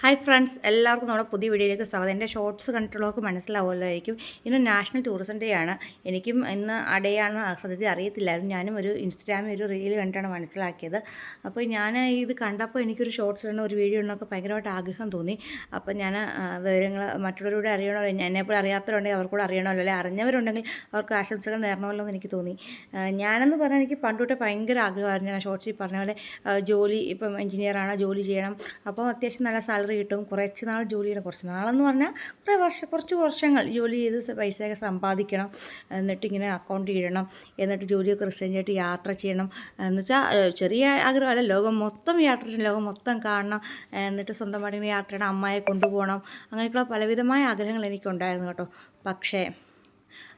Hi friends എല്ലാവർക്കും നമ്മുടെ പുതിയ വീഡിയോയിലേക്ക് സ്വാഗതം. എന്റെ ഷോർട്സ് കണ്ടിട്ടുള്ളവർക്ക് മനസ്സിലാവുമല്ലായിരിക്കും. ഇന്ന് നാഷണൽ ടൂറിസം ഡേ ആണ്. എനിക്കും ഇന്ന് അടയാണ് സത്യത്തിൽ അറിയത്തില്ലായിരുന്നു. ഞാനും ഒരു ഇൻസ്റ്റാഗ്രാമിൽ ഒരു റീൽ കണ്ടാണ് മനസ്സിലാക്കിയത്. അപ്പോൾ ഞാൻ ഇത് കണ്ടപ്പോൾ എനിക്കൊരു ഷോർട്സ് ഇടണം ഒരു വീഡിയോ ഇടണമൊക്കെ ഭയങ്കരമായിട്ട് ആഗ്രഹം തോന്നി. അപ്പോൾ ഞാൻ വിവരങ്ങൾ മറ്റുള്ളവരോട് അറിയണമല്ലോ. എന്നെപ്പോലെ അറിയാത്തവരുണ്ടെങ്കിൽ അവർക്കൂടെ അറിയണമല്ലോ. അല്ലെങ്കിൽ അറിഞ്ഞവരുണ്ടെങ്കിൽ അവർക്ക് ആശംസകൾ നേരണമല്ലോ എന്ന് എനിക്ക് തോന്നി. ഞാനെന്ന് പറഞ്ഞാൽ എനിക്ക് പണ്ട് തൊട്ടേ ഭയങ്കര ആഗ്രഹമായിരുന്നു ഞാൻ ഷോർട്സിൽ പറഞ്ഞ പോലെ ജോലി ഇപ്പം എഞ്ചിനീയറാണ് ജോലി ചെയ്യണം. അപ്പോൾ അത്യാവശ്യം നല്ല സാലറി കിട്ടും കുറച്ച് നാൾ ജോലി ചെയ്യണം കുറച്ച് നാളെന്ന് പറഞ്ഞാൽ കുറേ വർഷം കുറച്ച് വർഷങ്ങൾ ജോലി ചെയ്ത് പൈസയൊക്കെ സമ്പാദിക്കണം എന്നിട്ട് ഇങ്ങനെ അക്കൗണ്ട് ഇടണം എന്നിട്ട് ജോലിയൊക്കെ റിസൈൻ ചെയ്തിട്ട് യാത്ര ചെയ്യണം എന്ന് വെച്ചാൽ ചെറിയ ആഗ്രഹമല്ല ലോകം മൊത്തം യാത്ര ചെയ്യണം ലോകം മൊത്തം കാണണം എന്നിട്ട് സ്വന്തമായിട്ട് യാത്ര ചെയ്യണം അമ്മയെ കൊണ്ടുപോകണം അങ്ങനെയൊക്കെയുള്ള പലവിധമായ ആഗ്രഹങ്ങൾ എനിക്കുണ്ടായിരുന്നു കേട്ടോ. പക്ഷേ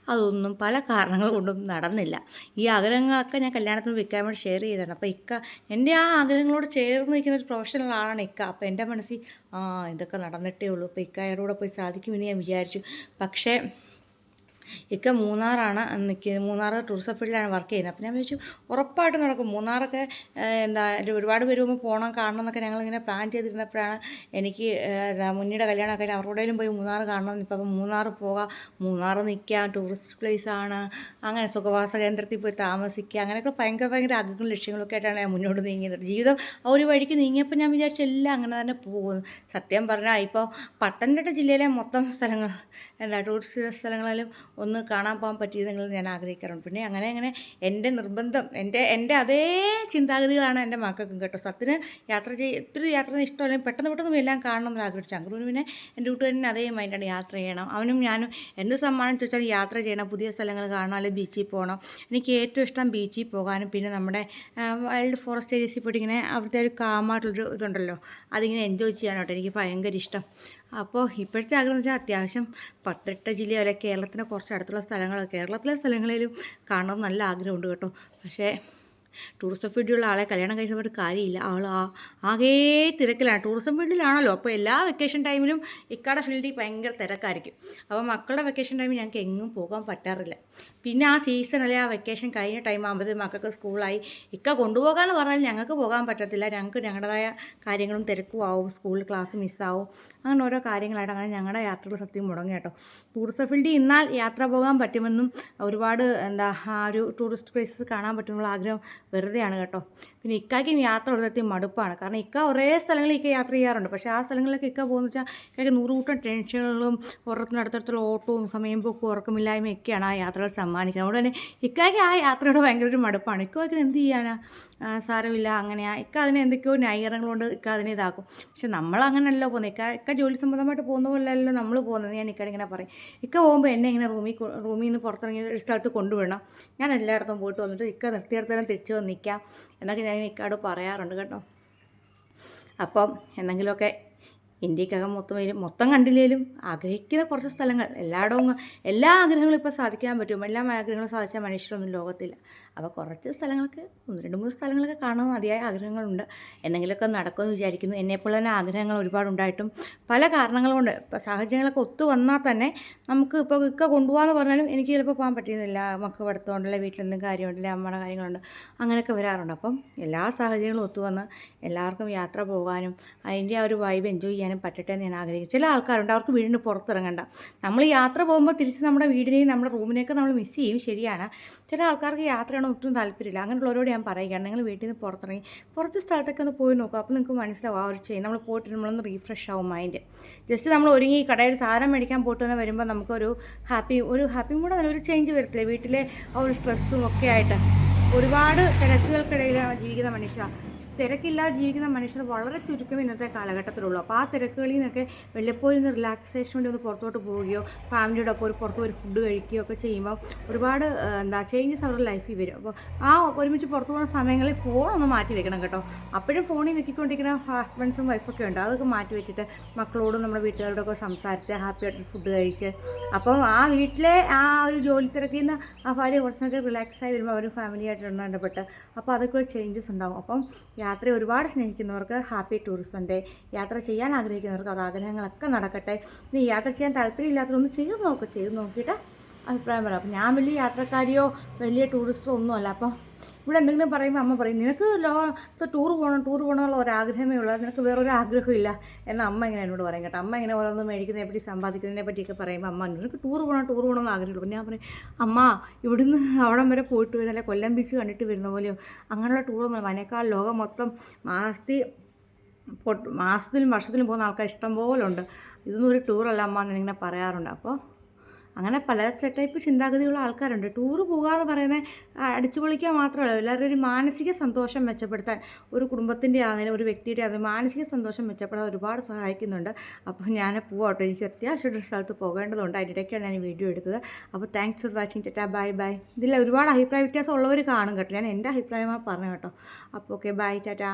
അതൊന്നും പല കാരണങ്ങൾ കൊണ്ടും നടന്നില്ല. ഈ ആഗ്രഹങ്ങളൊക്കെ ഞാൻ കല്യാണത്തിന് വിൽക്കാൻ വേണ്ടി ഷെയർ ചെയ്തതാണ്. അപ്പോൾ ഇക്ക എന്റെ ആ ആഗ്രഹങ്ങളോട് ചേർന്ന് നിൽക്കുന്ന ഒരു പ്രൊഫഷണൽ ആളാണ് ഇക്ക. അപ്പോൾ എന്റെ മനസ്സിൽ ആ ഇതൊക്കെ നടന്നിട്ടേ ഉള്ളൂ. അപ്പോൾ ഇക്കയുടെ കൂടെ പോയി സാധിക്കുമെന്ന് ഞാൻ വിചാരിച്ചു. പക്ഷേ ഇക്ക മൂന്നാറാണ് നിൽക്കുന്നത് മൂന്നാർ ടൂറിസം ഫീൽഡിലാണ് വർക്ക് ചെയ്യുന്നത്. അപ്പം ഞാൻ ചോദിച്ചു ഉറപ്പായിട്ടും നടക്കും. മൂന്നാറൊക്കെ എന്താ ഒരു ഒരുപാട് പേര് പോകുമ്പോൾ പോകണം കാണണം എന്നൊക്കെ ഞങ്ങളിങ്ങനെ പ്ലാൻ ചെയ്തിരുന്നപ്പോഴാണ് എനിക്ക് മുന്നിയുടെ കല്യാണമൊക്കെ അവരുടെയും പോയി മൂന്നാർ കാണണം ഇപ്പം മൂന്നാർ പോകാം. മൂന്നാർ നിൽക്കാം ടൂറിസ്റ്റ് പ്ലേസ് ആണ്. അങ്ങനെ സുഖവാസ കേന്ദ്രത്തിൽ പോയി താമസിക്കുക അങ്ങനെയൊക്കെ ഭയങ്കര ഭയങ്കര ആഗ്രഹങ്ങളും ലക്ഷ്യങ്ങളൊക്കെ ആയിട്ടാണ് ഞാൻ മുന്നോട്ട് നീങ്ങിയത്. ജീവിതം ആ ഒരു വഴിക്ക് നീങ്ങിയപ്പോൾ ഞാൻ വിചാരിച്ചു എല്ലാം അങ്ങനെ തന്നെ പോകുന്നു. സത്യം പറഞ്ഞാൽ ഇപ്പോൾ പത്തനംതിട്ട ജില്ലയിലെ മൊത്തം സ്ഥലങ്ങൾ എന്താ ടൂറിസ്റ്റ് സ്ഥലങ്ങളിലും ഒന്ന് കാണാൻ പോകാൻ പറ്റിയതെങ്കിൽ ഞാൻ ആഗ്രഹിക്കാറുണ്ട്. പിന്നെ അങ്ങനെ അങ്ങനെ എന്റെ നിർബന്ധം എന്റെ എന്റെ അതേ ചിന്താഗതികളാണ് എന്റെ മക്കൾക്കും കേട്ടോ. സത്തിന് യാത്ര ചെയ്ത് ഒത്തിരി യാത്ര ഇഷ്ടമല്ലെങ്കിൽ പെട്ടെന്ന് പെട്ടെന്ന് എല്ലാം കാണണം എന്ന് ആഗ്രഹിച്ചു. അങ്കുറിന് പിന്നെ എന്റെ കൂട്ടുകാരൻ അതേ മൈൻഡാണ് യാത്ര ചെയ്യണം. അവനും ഞാനും എന്ത് സമ്മാനം ചോദിച്ചാൽ യാത്ര ചെയ്യണം. പുതിയ സ്ഥലങ്ങൾ കാണണം അല്ലെങ്കിൽ ബീച്ചിൽ പോകണം. എനിക്ക് ഏറ്റവും ഇഷ്ടം ബീച്ചിൽ പോകാനും പിന്നെ നമ്മുടെ വൈൽഡ് ഫോറസ്റ്റ് ഏരിയസിൽ പോയിട്ട് ഇങ്ങനെ അവിടുത്തെ ഒരു കാമായിട്ടുള്ളൊരു ഇതുണ്ടല്ലോ. അതിങ്ങനെ എൻജോയ് ചെയ്യാനോട്ടോ എനിക്ക് ഭയങ്കര ഇഷ്ടം. അപ്പോൾ ഇപ്പോഴത്തെ ആഗ്രഹം എന്ന് വെച്ചാൽ അത്യാവശ്യം പത്തനംതിട്ട ജില്ല അല്ലെ കേരളത്തിന് കുറച്ച് അടുത്തുള്ള സ്ഥലങ്ങൾ കേരളത്തിലെ സ്ഥലങ്ങളിലും കാണണം നല്ല ആഗ്രഹമുണ്ട് കേട്ടോ. പക്ഷേ ടൂറിസം ഫീൽഡിലുള്ള ആളെ കല്യാണം കഴിച്ചവരുടെ കാര്യമില്ല. ആൾ ആ ആകെ തിരക്കിലാണ്. ടൂറിസം ഫീൽഡിലാണല്ലോ. അപ്പോൾ എല്ലാ വെക്കേഷൻ ടൈമിലും ഇക്കാടെ ഫീൽഡിൽ ഭയങ്കര തിരക്കായിരിക്കും. അപ്പോൾ മക്കളുടെ വെക്കേഷൻ ടൈമിൽ ഞങ്ങൾക്ക് എങ്ങും പോകാൻ പറ്റാറില്ല. പിന്നെ ആ സീസൺ അല്ലെ ആ വെക്കേഷൻ കഴിഞ്ഞ ടൈം ആകുമ്പോഴത്തേക്കും മക്കൾക്ക് സ്കൂളായി ഇക്ക കൊണ്ടുപോകാമെന്ന് പറഞ്ഞാൽ ഞങ്ങൾക്ക് പോകാൻ പറ്റത്തില്ല. ഞങ്ങൾക്ക് ഞങ്ങളുടേതായ കാര്യങ്ങളും തിരക്കും ആവും. സ്കൂളിൽ ക്ലാസ് മിസ്സാവും അങ്ങനെ ഓരോ കാര്യങ്ങളായിട്ട് അങ്ങനെ ഞങ്ങളുടെ യാത്രകൾ സത്യം മുടങ്ങി കേട്ടോ. ടൂറിസം ഫീൽഡിൽ ഇന്നാൽ യാത്ര പോകാൻ പറ്റുമെന്നും ഒരുപാട് എന്താ ആ ഒരു ടൂറിസ്റ്റ് പ്ലേസസ് കാണാൻ പറ്റുമെന്നുള്ള ആഗ്രഹം വെറുതെയാണ് കേട്ടോ. പിന്നെ ഇക്കായ്ക്കും യാത്ര ഒരിടത്തിൽ മടുപ്പാണ്. കാരണം ഇക്ക ഒരേ സ്ഥലങ്ങളിൽ ഇക്ക യാത്ര ചെയ്യാറുണ്ട്. പക്ഷേ ആ സ്ഥലങ്ങളിലൊക്കെ ഇക്ക പോകുന്ന വെച്ചാൽ ഇക്കയ്ക്ക് നൂറുകൂട്ടം ടെൻഷനുകളും ഓരോരുത്തരും അടുത്തടുത്തുള്ള ഓട്ടവും സമയം പോക്കും ഉറക്കമില്ലായ്മയും ഒക്കെയാണ് ആ യാത്രകൾ സമ്മാനിക്കുന്നത്. അതുകൊണ്ട് തന്നെ ഇക്കായ്ക്ക് ആ യാത്രയോട് ഭയങ്കര ഒരു മടുപ്പാണ്. ഇക്കയ്ക്ക് എന്ത് ചെയ്യാനാ? സാരമില്ല അങ്ങനെയാ ഇക്ക അതിനെ എന്തൊക്കെയോ ന്യായീകരണങ്ങൾ കൊണ്ട് ഇക്ക അതിനെ ഇതാക്കും. പക്ഷെ നമ്മളങ്ങനെയല്ലോ പോകുന്നത്. ഇക്ക ഇക്ക ജോലി സംബന്ധമായിട്ട് പോകുന്ന പോലെയല്ലോ നമ്മൾ പോകുന്നത്. ഞാൻ ഇക്കടെ ഇങ്ങനെ പറയും. ഇക്ക പോകുമ്പോൾ എന്നെ ഇങ്ങനെ റൂമിൽ റൂമിൽ നിന്ന് പുറത്തിറങ്ങി ഒരു സ്ഥലത്ത് കൊണ്ടുവിടണം. ഞാൻ എല്ലായിടത്തും പോയിട്ട് വന്നിട്ട് ഇക്ക നിർത്തിയിടത്തേനും തിരിച്ചു നിൽക്കാം എന്നൊക്കെ ഞാൻ ഇക്കാട് പറയാറുണ്ട് കേട്ടോ. അപ്പം എന്തെങ്കിലുമൊക്കെ ഇന്ത്യക്കകം മൊത്തം മൊത്തം കണ്ടില്ലേലും ആഗ്രഹിക്കുന്ന കുറച്ച് സ്ഥലങ്ങൾ എല്ലായിടവും എല്ലാ ആഗ്രഹങ്ങളും ഇപ്പോൾ സാധിക്കാൻ പറ്റും. എല്ലാ ആഗ്രഹങ്ങളും സാധിച്ച മനുഷ്യരൊന്നും ലോകത്തില്ല. അപ്പോൾ കുറച്ച് സ്ഥലങ്ങൾക്ക് ഒന്ന് രണ്ട് മൂന്ന് സ്ഥലങ്ങളൊക്കെ കാണാൻ മതിയായ ആഗ്രഹങ്ങളുണ്ട്. എന്തെങ്കിലുമൊക്കെ നടക്കുമെന്ന് വിചാരിക്കുന്നു. എന്നെപ്പോലെ തന്നെ ആഗ്രഹങ്ങൾ ഒരുപാട് ഉണ്ടായിട്ടും പല കാരണങ്ങൾ കൊണ്ട് ഇപ്പോൾ സാഹചര്യങ്ങളൊക്കെ ഒത്തു വന്നാൽ തന്നെ നമുക്ക് ഇപ്പോൾ ഇക്ക കൊണ്ടുപോകാന്ന് പറഞ്ഞാലും എനിക്ക് ചിലപ്പോൾ പോകാൻ പറ്റിയിരുന്നില്ല മക്കൾ പഠിത്തമുണ്ടല്ലേ വീട്ടിലെന്തെങ്കിലും കാര്യമുണ്ടല്ലേ അമ്മയുടെ കാര്യങ്ങളുണ്ട് അങ്ങനെയൊക്കെ വരാറുണ്ട്. അപ്പം എല്ലാ സാഹചര്യങ്ങളും ഒത്തു വന്ന് എല്ലാവർക്കും യാത്ര പോകാനും അതിന്റെ ആ ഒരു വൈബ് എൻജോയ് ചെയ്യാനും പറ്റട്ടെ എന്ന് ഞാൻ ആഗ്രഹിക്കും ചില ആൾക്കാരുണ്ട് അവർക്ക് വീടിന് പുറത്തിറങ്ങണ്ട. നമ്മൾ യാത്ര പോകുമ്പോൾ തിരിച്ച് നമ്മുടെ വീടിനെയും നമ്മുടെ റൂമിനെയൊക്കെ നമ്മൾ മിസ് ചെയ്യും ശരിയാണ്. ചില ആൾക്കാർക്ക് യാത്ര ചെയ്യണം ഒട്ടും താല്പര്യമില്ല. അങ്ങനെയുള്ളവരോട് ഞാൻ പറയുകയാണ്. നിങ്ങൾ വീട്ടിൽ നിന്ന് പുറത്തിറങ്ങി കുറച്ച് സ്ഥലത്തൊക്കെ ഒന്ന് പോയി നോക്കുക. അപ്പോൾ നിങ്ങൾക്ക് മനസ്സിലാവും ആ ഒരു ചെയ്യും നമ്മൾ പോയിട്ട് നമ്മളൊന്ന് റീഫ്രഷ് ആവും മൈൻഡ് ജസ്റ്റ് നമ്മൾ ഒരുങ്ങി കടയിൽ സാധനം മേടിക്കാൻ പോയിട്ട് വന്ന് വരുമ്പോൾ നമുക്കൊരു ഹാപ്പി ഒരു ഹാപ്പി മൂഡ് നല്ല ഒരു ചേഞ്ച് വരത്തില്ലേ? വീട്ടിലെ ആ ഒരു സ്ട്രെസ്സും ഒക്കെ ആയിട്ട്. ഒരുപാട് തിരക്കുകൾക്കിടയിൽ ജീവിക്കുന്ന മനുഷ്യ തിരക്കില്ലാതെ ജീവിക്കുന്ന മനുഷ്യർ വളരെ ചുരുക്കം ഇന്നത്തെ കാലഘട്ടത്തിലുള്ളൂ. അപ്പോൾ ആ തിരക്കുകളിൽ നിന്നൊക്കെ വല്ലപ്പോഴും ഒന്ന് റിലാക്സേഷൻ വേണ്ടി ഒന്ന് പുറത്തോട്ട് പോവുകയോ ഫാമിലിയുടെ ഒപ്പം ഒരു പുറത്ത് ഒരു ഫുഡ് കഴിക്കുകയോ ഒക്കെ ചെയ്യുമ്പോൾ ഒരുപാട് എന്താ ചേഞ്ചസ് അവരുടെ ലൈഫിൽ വരും. അപ്പോൾ ആ ഒരുമിച്ച് പുറത്തു പോകുന്ന സമയങ്ങളിൽ ഫോൺ ഒന്ന് മാറ്റി വെക്കണം കേട്ടോ. അപ്പോഴും ഫോണിൽ നിൽക്കിക്കൊണ്ടിരിക്കുന്ന ഹസ്ബൻഡ്സും വൈഫൊക്കെ ഉണ്ട്. അതൊക്കെ മാറ്റി വെച്ചിട്ട് മക്കളോടും നമ്മുടെ വീട്ടുകാരോടൊക്കെ സംസാരിച്ച് ഹാപ്പി ആയിട്ട് ഫുഡ് കഴിച്ച്. അപ്പം ആ വീട്ടിലെ ആ ഒരു ജോലി തിരക്കിൽ നിന്ന് ആ ഭാര്യ കുറച്ച് നേരം റിലാക്സ് ആയി വരുമ്പോൾ അവർ ഫാമിലിയായിട്ട് ഇടപെട്ട് അപ്പോൾ അതൊക്കെ ഒരു ചേഞ്ചസ് ഉണ്ടാവും. അപ്പം യാത്രയെ ഒരുപാട് സ്നേഹിക്കുന്നവർക്ക് ഹാപ്പി ടൂറിസം ഡേ യാത്ര ചെയ്യാൻ ആഗ്രഹിക്കുന്നവർക്ക് അത് ആഗ്രഹങ്ങളൊക്കെ നടക്കട്ടെ. ഇനി യാത്ര ചെയ്യാൻ താല്പര്യമില്ലാത്തതൊന്ന് ചെയ്ത് നോക്കുക ചെയ്ത് നോക്കിയിട്ട് അഭിപ്രായം പറയാം അപ്പം ഞാൻ വലിയ യാത്രക്കാരിയോ വലിയ ടൂറിസ്റ്റോ ഒന്നുമല്ല. അപ്പം ഇവിടെ എന്തെങ്കിലും പറയുമ്പോൾ അമ്മ പറയും നിനക്ക് ലോ ടൂർ പോകണം ടൂർ പോകണം എന്നുള്ള ഒരാഗ്രഹമേ ഉള്ളൂ. നിനക്ക് വേറൊരു ആഗ്രഹമില്ല എന്ന് അമ്മ ഇങ്ങനെ എന്നോട് പറയും കേട്ടോ. അമ്മ ഇങ്ങനെ ഓരോന്ന് മേടിക്കുന്നതിനെ പറ്റി സമ്പാദിക്കുന്നതിനെ പറ്റിയൊക്കെ പറയുമ്പോൾ അമ്മ നിനക്ക് ടൂർ പോകണം ടൂർ പോകണം എന്ന് ആഗ്രഹമുള്ളൂ. ഞാൻ പറയും അമ്മ ഇവിടുന്ന് അവിടം വരെ പോയിട്ട് വരുന്ന കൊല്ലം ബീച്ച് കണ്ടിട്ട് വരുന്ന പോലെയോ? അങ്ങനെയുള്ള ടൂറൊന്നും അതിനേക്കാൾ ലോകം മൊത്തം മാസത്തിൽ മാസത്തിലും വർഷത്തിലും പോകുന്ന ആൾക്കാർ ഇഷ്ടം പോലെ ഉണ്ട്. ഇതൊന്നും ഒരു ടൂറല്ല അമ്മ എന്ന് ഇങ്ങനെ പറയാറുണ്ട്. അപ്പോൾ അങ്ങനെ പല ടൈപ്പ് ചിന്താഗതിയുള്ള ആൾക്കാരുണ്ട്. ടൂറ് പോകുക എന്ന് പറയുന്നത് അടിച്ചു പൊളിക്കുക മാത്രമല്ല എല്ലാവരും ഒരു മാനസിക സന്തോഷം മെച്ചപ്പെടുത്താൻ ഒരു കുടുംബത്തിന്റെ ആണെങ്കിലും ഒരു വ്യക്തിയുടെ ആണെങ്കിലും മാനസിക സന്തോഷം മെച്ചപ്പെടാൻ ഒരുപാട് സഹായിക്കുന്നുണ്ട്. അപ്പോൾ ഞാൻ പോവാട്ടോ. എനിക്ക് അത്യാവശ്യം ഒരു സ്ഥലത്ത് പോകേണ്ടതുണ്ട്. അതിനിടയ്ക്കാണ് ഞാൻ ഈ വീഡിയോ എടുത്തത്. അപ്പോൾ താങ്ക്സ് ഫോർ വാച്ചിങ് ചേട്ടാ ബൈ ബൈ ഇതിൽ ഒരുപാട് അഭിപ്രായ വ്യത്യാസം ഉള്ളവർ കാണും കേട്ടോ. ഞാൻ എന്റെ അഭിപ്രായമാണ് പറഞ്ഞു കേട്ടോ. അപ്പോൾ ഓക്കെ ബൈ ടാറ്റാ.